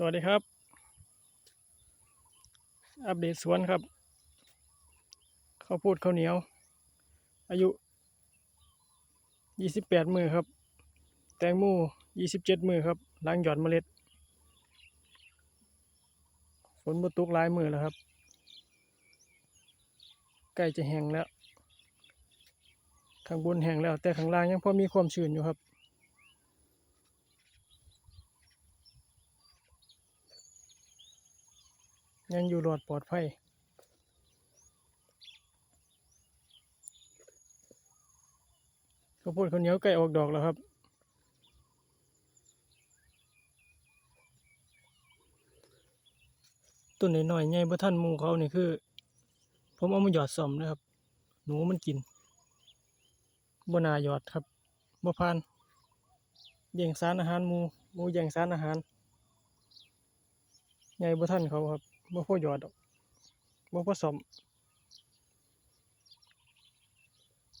สวัสดีครับ อัปเดตสวนครับข้าวโพดข้าวเหนียว อายุ 28 มือครับ แตงโม27 มือครับล้างหยอดเมล็ด ฝนบ่ตกหลายมือแล้วครับ ใกล้จะแห้งแล้ว ข้างบนแห้งแล้ว แต่ข้างล่างยังพอมีความชื้นอยู่ครับ ยังอยู่รอดปลอดภัยข้าวโพดข้าวเหนียวใกล้ออกดอกแล้วครับ ต้นน้อยๆใหญ่บ่ทันมูเขานี่คือ ผมเอามาหยอดซ่อมนะครับ หนูมันกินบ่นาหยอดครับบ่ผ่านแย่งสารอาหารมูมูแย่งสารอาหารใหญ่บ่ทันเขาครับ บ่พอหยอดดอกบ่พอซ่อม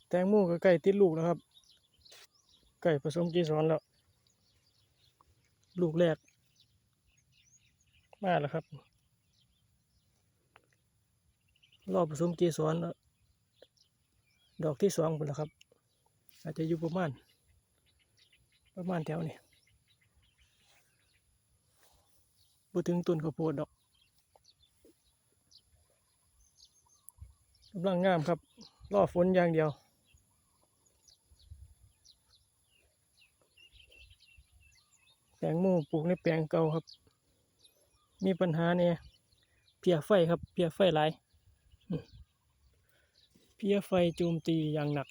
แตงโมก็ใกล้ติดลูกแล้วครับใกล้ผสมเกสรแล้ว ลูกแรก มาแล้วครับ รอบผสมเกสรแล้ว ดอกที่สองหมดแล้วครับ อาจจะอยู่ประมาณ ประมาณแถวนี้บ่ถึงต้นข้าวโพดดอก กำลังงามครับรอฝนอย่างเดียวแตงโมปลูกในแปลงเก่าครับ มีปัญหาเนี่ยเพียไฟครับ เพียไฟหลายเพียไฟโจมตีอย่างหนัก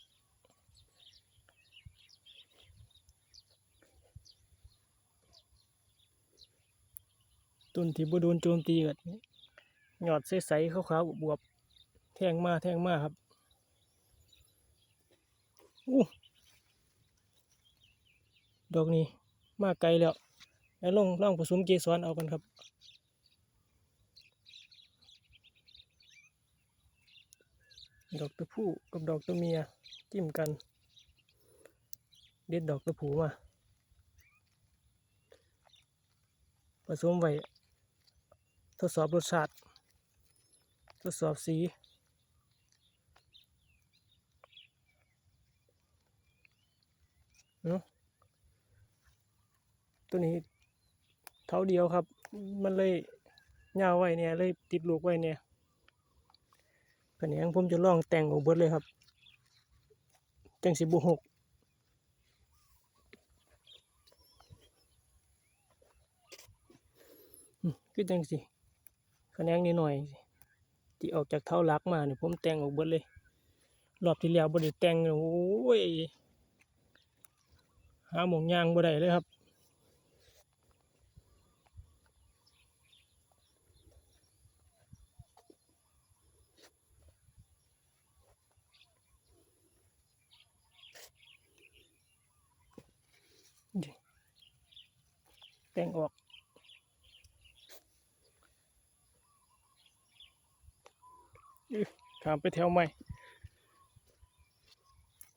ต้นที่บโดนโจมตีก็หยอดใสๆขาวๆบวบๆ แทงมาแทงมาครับอู้ดอกนี้มาไกลแล้วแล้วลองลองผสมเกสรเอากันครับ ดอกตะผู้กับดอกตะเมียจิ้มกัน เด็ดดอกตะผูมา ผสมไว้ทดสอบรสชาติ ทดสอบสี เนาะตัวนี้เท่าเดียวครับ มันเลยยาวไว้เนี่ยเลยติดลูกไว้เนี่ยแขนงผมจะลองแต่งออกเบิดเลยครับจังสิบุหกอืมคือจังสิแขนงนิดหน่อยที่ออกจากเท้าลักมาเนี่ยผมแต่งออกเบิดเลย รอบที่แล้วบ่ได้แต่งโอ้ย หาหมองยางบ่ได้เลยครับแต่งออกข้ามไปแถวใหม่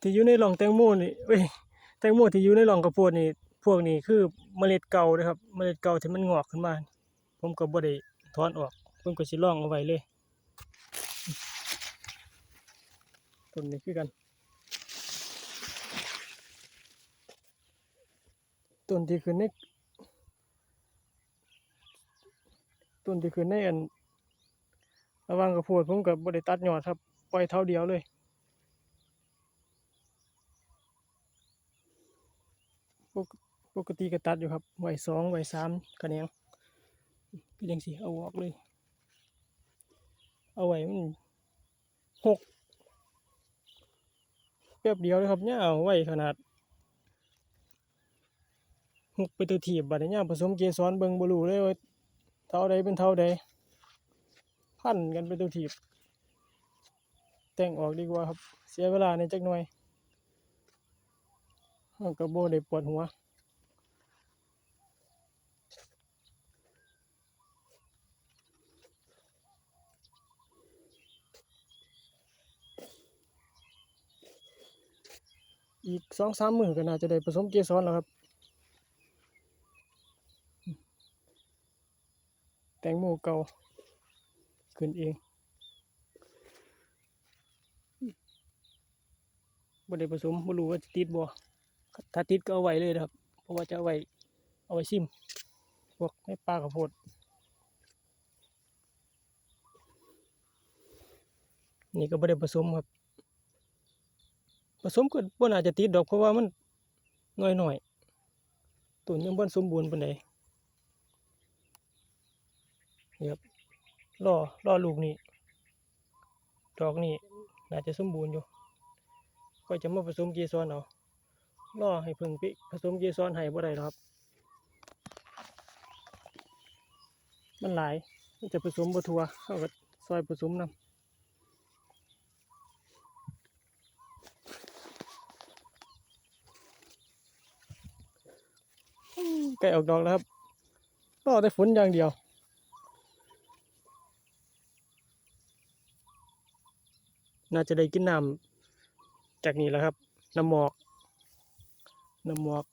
ที่อยู่ในหลองแตงโมนี่เอ้ย แตงโมที่อยู่ในหล่องกระโพดนี่พวกนี้คือเมล็ดเก่าเด้อครับ เมล็ดเก่าที่มันงอกขึ้นมา ผมก็บ่ได้ถอนออกผมก็สิร่องเอาไว้เลยต้นนี้คือกัน ต้นที่ขึ้นในต้นที่ขึ้นในอันระว่างกระโพดผมก็บ่ได้ตัดยอดครับ ปล่อยเท่าเดียวเลย ปกติก็ตัดอยู่ครับไว้สองไว้สามคะแนนก็ยังสิเอาออกเลย เอาไว้มันหกแป๊บเดียวเลยครับเนี่ยเอาไว้ขนาดหกไปตัวถีบบัดเนี่ยผสมเกสรเบิงบรูเลยว่าเท่าใดเป็นเท่าใดพันกันไปตัวถีบ แต่งออกดีกว่าครับ เสียเวลาในจักหน่อย มันก็บ่ได้ปวดหัวอีกสองสามมือก็น่าจะได้ผสมเกสรแล้วครับ แตงโมเก่าขึ้นเองบ่ได้ผสมบ่รู้ว่าจะติดบ่ ถ้าติดก็เอาไว้เลยนะครับ เพราะว่าจะเอาไว้เอาไว้ชิมพวกในปลาข้าวโพดนี่ก็บ่ได้ผสมครับผสมก็บ่น่าจะติดดอกเพราะว่ามันน้อยๆต้นยังบ่สมบูรณ์ปานใดนี่ครับรอรอลูกนี่ดอกนี่น่าจะสมบูรณ์อยู่ก็จะมาผสมเกสรเอา รอให้พิ่งไปผสมเกสรให้บ่ได้ครับ มันหลาย มันจะผสมบ่ทัวเขาก็ซอยผสมนำใกล้ออกดอกแล้วครับรอแต่ฝนอย่างเดียว น่าจะได้กินน้ำจากนี้แล้วครับ น้ำหมอก น้ำหมอก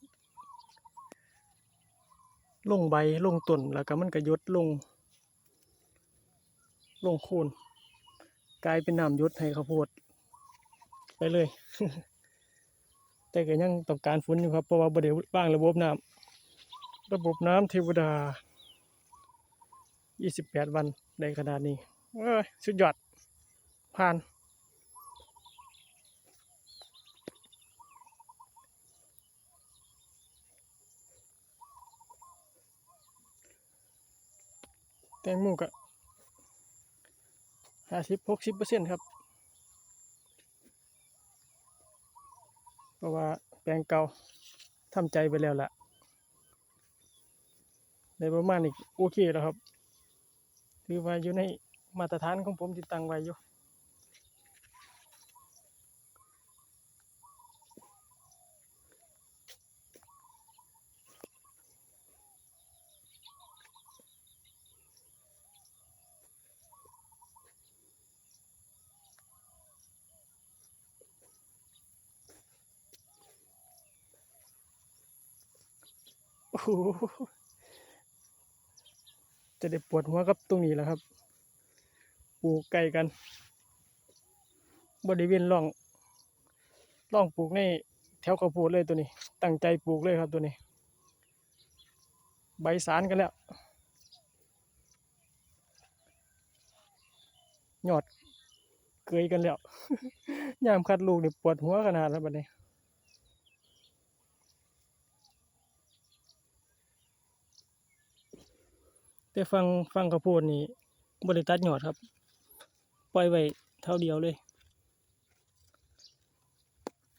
ลงใบลงต้นแล้วก็มันก็ยดลง ลงโคนกลายเป็นน้ำยดให้ข้าวโพดไปเลย แต่ก็ยังต้องการฝนอยู่ครับ เพราะว่าบ่ได้วางระบบน้ำระบบน้ำเทวดา 28 วันได้ขนาดนี้เอ้ยสุดยอดผ่าน ตงโมก็ห้าสิบหกสิบเปอร์เซ็นต์ครับ เพราะว่าแปลงเก่าทำใจไปแล้วล่ะในประมาณนี้โอเคแล้วครับ ถือว่าอยู่ในมาตรฐานของผมที่ตั้งไว้อยู่ อ้โหจะได้ปวดหัวกับตรงนี้แหละครับ ปลูกไก่กัน บริเวณร่องร่องปลูกในแถวข้าวโพดเลยตัวนี้ ตั้งใจปลูกเลยครับตัวนี้ ใบสารกันแล้วยอดเกยกันแล้ว ยามคัดลูกนี่ปวดหัวขนาดแล้วบัดนี้ แต่ฟังฟังข้าวโพดนี่บริตัดยอดครับ ปล่อยไว้เท่าเดียวเลย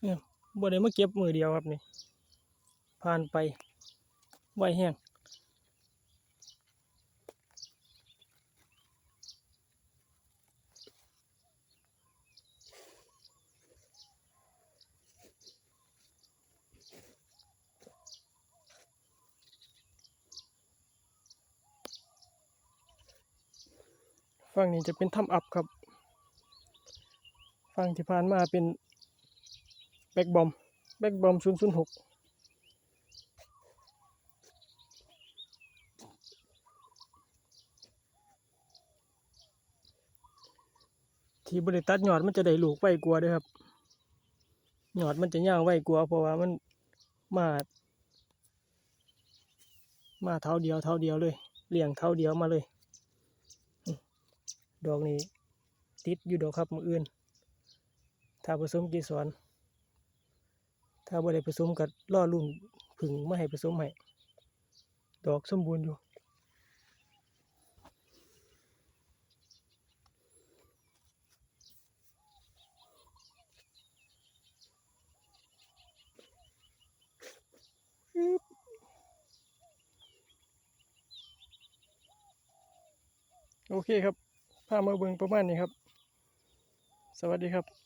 เนี่ยบริมาเก็บมือเดียวครับนี่ ผ่านไปไวแห้ง ฝั่งนี้จะเป็นถ้ำอับครับ ฝั่งที่ผ่านมาเป็นแบ็กบอม แบ็กบอม 006ที่บริตัดยอดมันจะได้ลูกไวกว่าเด้วยครับยอดมันจะย่างไวกว่าเพราะว่ามันมา มาเท่าเดียวเท่าเดียวเลยเลี้ยงเท่าเดียวมาเลย ดอกนี้ติดอยู่ดอกครับมืออื่น ถ้าผสมเกสรถ้าบ่ได้ผสมกับล่อลุ่นผึ่งไม่ให้ผสมให้ดอกสมบูรณ์อยู่โอเคครับ พามาเบิ่งประมาณนี้ครับ สวัสดีครับ